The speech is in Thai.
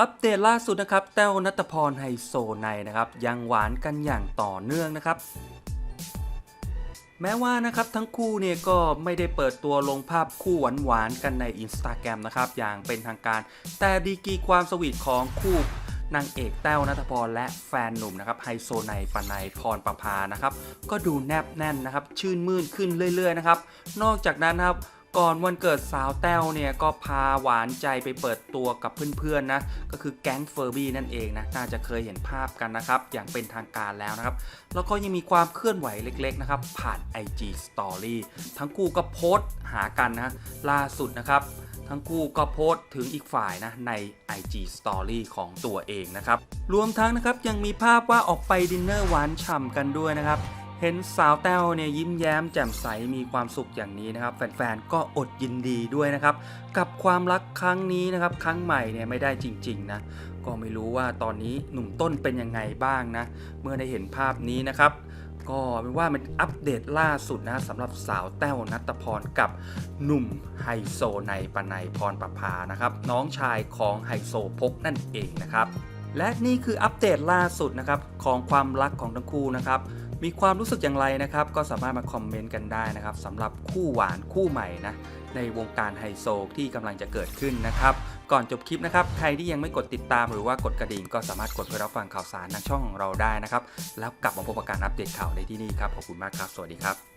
อัปเดตล่าสุดนะครับ แต้วนัตพรไฮโซในนะครับ ยังหวานกันอย่างต่อเนื่องนะครับ แม้ว่านะครับทั้งคู่เนี่ยก็ไม่ได้เปิดตัวลงภาพคู่หวานๆกันใน Instagram นะครับ อย่างเป็นทางการ แต่ดีกีความสวีทของคู่นางเอกแต้วนัทพรและแฟนหนุ่มนะครับไฮโซในปนัยพรประภานะครับ ก็ดูแนบแน่นนะครับ ชื่นมื่นขึ้นเรื่อย ๆ นะครับ นอกจากนั้นนะครับ ก่อนวันเกิดสาวแต้วเนี่ยก็พาหวานใจไปเปิดตัวกับเพื่อนๆนะก็คือแก๊งเฟอร์บี้นั่นเองนะน่าจะเคยเห็นภาพกันนะครับ อย่างเป็นทางการแล้วนะครับ แล้วก็ยังมีความเคลื่อนไหวเล็กๆนะครับ ผ่าน IG Story ทั้งคู่ก็โพสต์หากันนะล่าสุดนะครับทั้งคู่ก็โพสต์ถึงอีกฝ่ายนะใน IG Story ของตัวเองนะครับ รวมทั้งนะครับยังมีภาพว่าออกไปดินเนอร์หวานฉ่ำกันด้วยนะครับ เห็นสาวแต้วเนี่ยยิ้มแย้มแจ่มใสมีความสุขอย่างนี้นะครับ แฟนๆ ก็อดยินดีด้วยนะครับ กับความรักครั้งนี้นะครับ ครั้งใหม่เนี่ยไม่ได้จริงๆนะก็ไม่รู้ว่าตอนนี้หนุ่มต้นเป็นยังไงบ้างนะ เมื่อได้เห็นภาพนี้นะครับ ก็เป็นว่ามันอัปเดตล่าสุดนะสำหรับสาวแต้วนัตพรกับหนุ่มไฮโซในปนัยพรประภานะครับ น้องชายของไฮโซพกนั่นเองนะครับและนี่คืออัปเดตล่าสุดนะครับของความรักของทั้งคู่นะครับ มีความรู้สึกอย่างไรนะครับ ก็สามารถมาคอมเมนต์กันได้นะครับสำหรับคู่หวานคู่ใหม่นะในวงการไฮโซที่กำลังจะเกิดขึ้นนะครับ ก่อนจบคลิปนะครับ ใครที่ยังไม่กดติดตามหรือว่ากดกระดิ่งก็สามารถกดเพื่อรับฟังข่าวสารทางช่องของเราได้นะครับ แล้วกลับมาพบกับการอัปเดตข่าวในที่นี่ครับขอบคุณมากครับ สวัสดีครับ